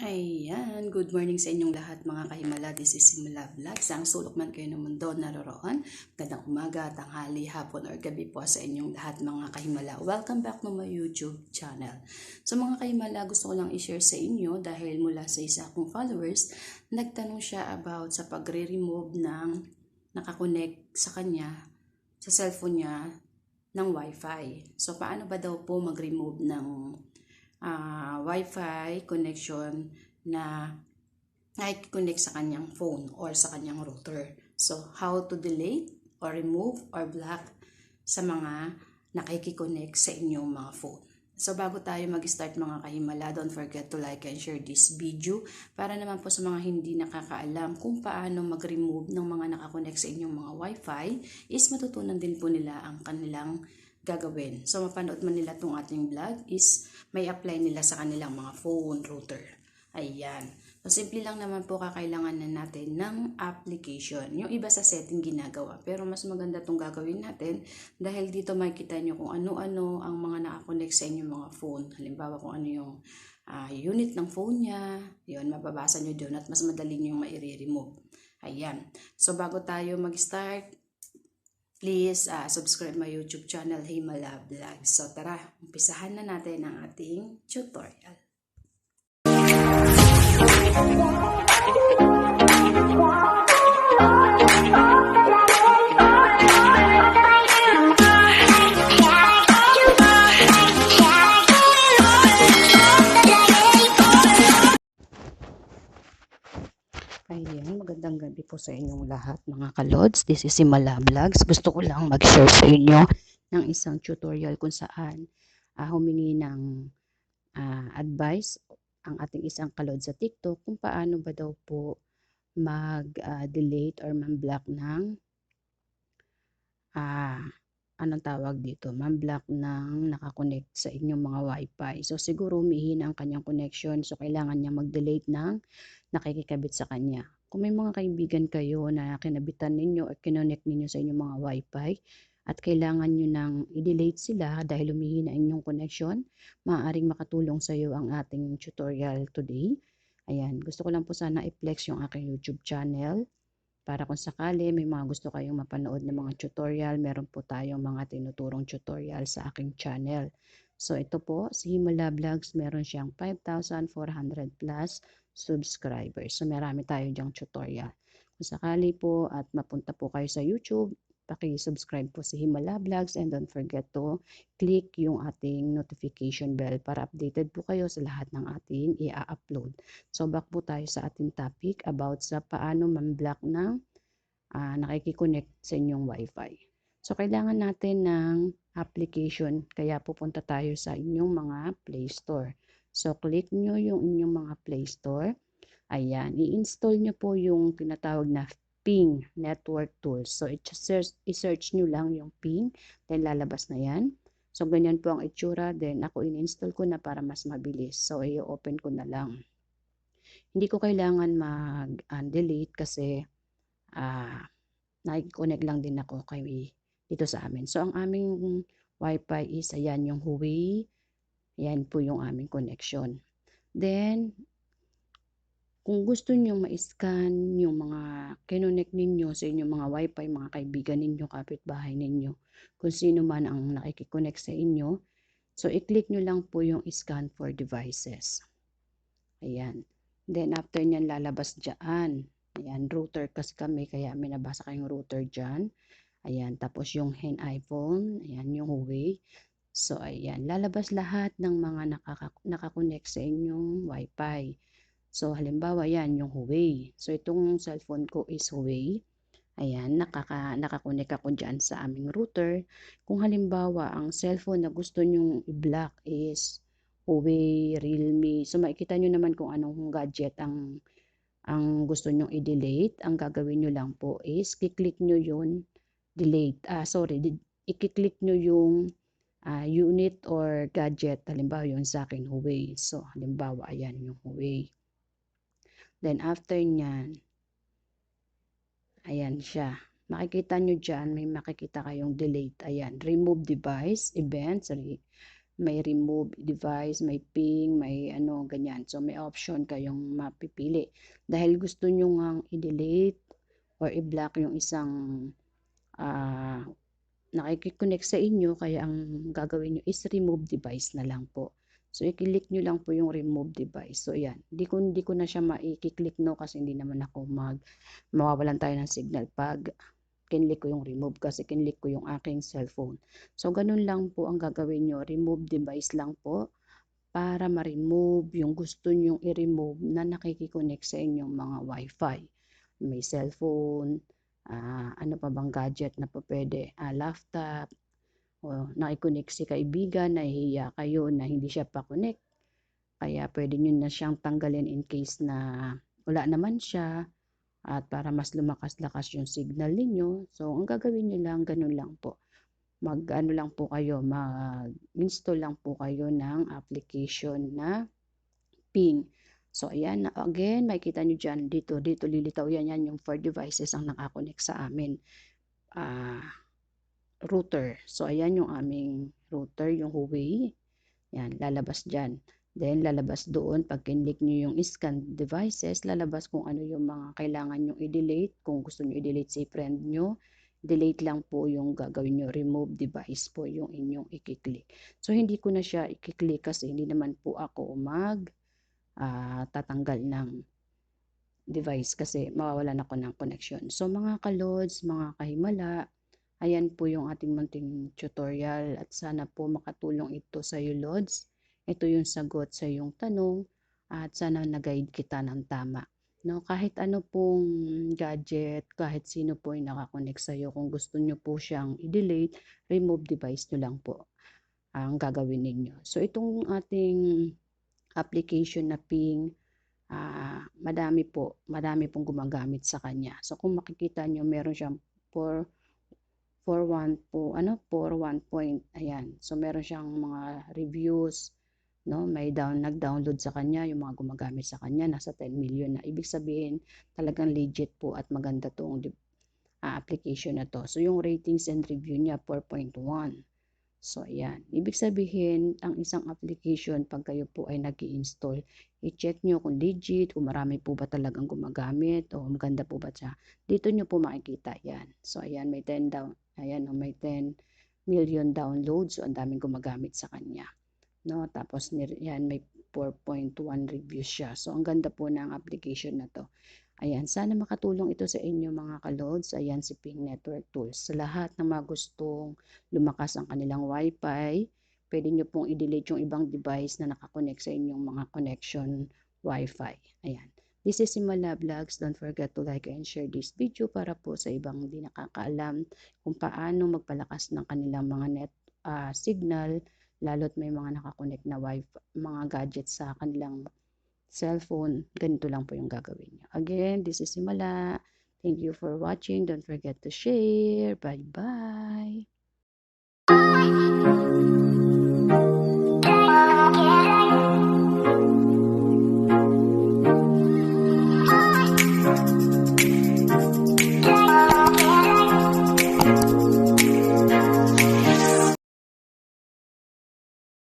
Ayan, good morning sa inyong lahat mga kahimala. This is Simula Vlog. Sa ang sulok man kayo ng mundo naroroon. Gandang umaga, tanghali, hapon, or gabi po sa inyong lahat mga kahimala. Welcome back to my YouTube channel. So mga kahimala, gusto ko lang i-share sa inyo dahil mula sa isa kong followers, nagtanong siya about sa pagre-remove ng nakakonect sa kanya, sa cellphone niya, ng Wi-Fi. So paano ba daw po mag-remove ng ah, Wi-Fi connection na nakikiconnect sa kanyang phone or sa kanyang router. So, how to delete or remove or block sa mga nakikiconnect sa inyong mga phone. So, bago tayo mag-start mga kahimala, don't forget to like and share this video para naman po sa mga hindi nakakaalam kung paano mag-remove ng mga nakakonect sa inyong mga Wi-Fi is matutunan din po nila ang kanilang gagawin. So, mapanood man nila itong ating vlog is may apply nila sa kanilang mga phone router. Ayan. So, simple lang naman po kakailangan na natin ng application. Yung iba sa setting ginagawa. Pero mas maganda itong gagawin natin dahil dito makikita nyo kung ano-ano ang mga nakakonect sa inyong mga phone. Halimbawa kung ano yung ah, unit ng phone niya. Yun, mababasa nyo doon at mas madali nyo yung maire-remove. Ayan. So, bago tayo mag-start, please ah, subscribe my YouTube channel, Himala Vlog. So tara, umpisahan na natin ang ating tutorial. Po sa inyong lahat mga kalods. This is Himala Vlogs. Gusto ko lang mag-share sa inyo ng isang tutorial kung saan ah, humingi ng ah, advice ang ating isang kalod sa TikTok kung paano ba daw po mag-delete or man-block ng ah, anong tawag dito, man-block ng nakakonect sa inyong mga wifi. So siguro umihina ang kanyang connection so kailangan niya mag-delete ng nakikikabit sa kanya. Kung may mga kaibigan kayo na kinabitan ninyo or kinonect ninyo sa inyong mga wifi at kailangan nyo nang i-delete sila dahil humihina inyong connection, maaaring makatulong sa iyo ang ating tutorial today. Ayan, gusto ko lang po sana i-flex yung aking YouTube channel para kung sakali may mga gusto kayong mapanood ng mga tutorial, meron po tayong mga tinuturong tutorial sa aking channel. So ito po, si Himala Vlogs, meron siyang 5,400 plus subscribers. So marami tayo diyang tutorial. Kung sakali po at mapunta po kayo sa YouTube, paki-subscribe po si Himala Vlogs and don't forget to click yung ating notification bell para updated po kayo sa lahat ng ating i-upload. So back po tayo sa ating topic about sa paano man-block ng uh, nakikiconnect sa inyong wifi. So kailangan natin ng application kaya pupunta tayo sa inyong mga Play Store. So, click nyo yung inyong mga Play Store. Ayan, i-install nyo po yung tinatawag na Ping Network Tools. So, i-search, i-search nyo lang yung Ping, then lalabas na yan. So, ganyan po ang itsura. Then, ako in-install ko na para mas mabilis. So, i-open ko na lang. Hindi ko kailangan mag-delete kasi uh, nakikonnect lang din ako kay dito sa amin. So, ang aming Wi-Fi is, ayan, yung Huawei yan po yung aming connection. Then, kung gusto nyo ma-scan yung mga kinonect ninyo sa inyong mga wifi, mga kaibigan ninyo, kapitbahay ninyo, kung sino man ang nakikiconnect sa inyo, so i-click nyo lang po yung scan for devices. Ayan. Then, after nyan lalabas dyan. Ayan, router kasi kami, kaya may nabasa kayong router dyan. Ayan, tapos yung hen iPhone, ayan, yung Huawei. So, ayan, lalabas lahat ng mga nakaka nakakonect sa inyong Wi-Fi. So, halimbawa, yan, yung Huawei. So, itong cellphone ko is Huawei. Ayan, nakaka, nakakonect ako dyan sa aming router. Kung halimbawa, ang cellphone na gusto nyong i-block is Huawei, Realme. So, makikita nyo naman kung anong gadget ang ang gusto nyong i-delete. Ang gagawin nyo lang po is, kiklik nyo yun, delete. Ah, sorry, i-click nyo yung uh, unit or gadget. Halimbawa, yun sa akin, Huawei. So, halimbawa, ayan yung Huawei. Then, after nyan, ayan siya. Makikita nyo dyan, may makikita kayong delete. Ayan, remove device, events, re may remove device, may ping, may ano, ganyan. So, may option kayong mapipili. Dahil gusto nyo ngang i-delete or i-block yung isang ah, nakiki-connect sa inyo, kaya ang gagawin nyo is remove device na lang po. So, i-click nyo lang po yung remove device. So, yan. Di ko, di ko na siya ma-i-click no kasi hindi naman ako mag, mawawalan tayo ng signal pag kinlik ko yung remove kasi kinlik ko yung aking cellphone. So, ganun lang po ang gagawin nyo. Remove device lang po para ma-remove yung gusto nyong i-remove na nakikiconnect sa inyong mga wifi. May cellphone, ah, ano pa bang gadget na pa pwede, ah, laptop, o nakiconnect si kaibigan, nahihiya kayo na hindi siya pa connect. Kaya pwede nyo na siyang tanggalin in case na wala naman siya at para mas lumakas-lakas yung signal ninyo. So, ang gagawin nyo lang, ganun lang po. Mag, ano lang po kayo, mag-install lang po kayo ng application na ping. So, ayan, again, makikita nyo dyan, dito, dito lilitaw yan, yan yung four devices ang nakakonect sa amin. Ah, router. So, ayan yung aming router, yung Huawei. Yan, lalabas dyan. Then, lalabas doon, pag kinlik nyo yung scan devices, lalabas kung ano yung mga kailangan nyo i-delete. Kung gusto nyo i-delete si friend nyo, delete lang po yung gagawin nyo. Remove device po yung inyong i-click. So, hindi ko na siya i-click kasi hindi naman po ako mag ah, tatanggal ng device kasi mawawalan ako ng connection. So, mga kalods, mga kahimala, ayan po yung ating munting tutorial at sana po makatulong ito sa iyo, Lods. Ito yung sagot sa iyong tanong at sana nag-guide kita ng tama. No, kahit ano pong gadget, kahit sino po ay nakakonect sa iyo, kung gusto nyo po siyang i-delete, remove device nyo lang po ang gagawin ninyo. So, itong ating application na ping, ah, madami po, madami pong gumagamit sa kanya. So, kung makikita nyo, meron siyang 4 for 1 po, ano, for 1 point, ayan. So, meron siyang mga reviews, no, may down, nag-download sa kanya, yung mga gumagamit sa kanya, nasa 10 million na. Ibig sabihin, talagang legit po at maganda tong uh, application na to. So, yung ratings and review niya, 4.1. So, ayan. Ibig sabihin, ang isang application, pag kayo po ay nag install i-check nyo kung legit, kung marami po ba talagang gumagamit, o maganda po ba siya. Dito nyo po makikita yan. So, ayan, may 10 down, ayan, oh, may 10 million downloads. So, ang daming gumagamit sa kanya. No? Tapos, yan, may 4.1 reviews siya. So, ang ganda po ng application na to. Ayan, sana makatulong ito sa inyo mga kalods. Ayan si Ping Network Tools. Sa lahat ng mga gustong lumakas ang kanilang Wi-Fi, pwede nyo pong i-delete yung ibang device na nakakonect sa inyong mga connection Wi-Fi. Ayan. This is Simala Vlogs. Don't forget to like and share this video para po sa ibang hindi nakakaalam kung paano magpalakas ng kanilang mga net uh, signal lalo't may mga nakakonect na wifi, mga gadgets sa kanilang cellphone, ganito lang po yung gagawin niyo. Again, this is Simala. Thank you for watching. Don't forget to share. Bye-bye.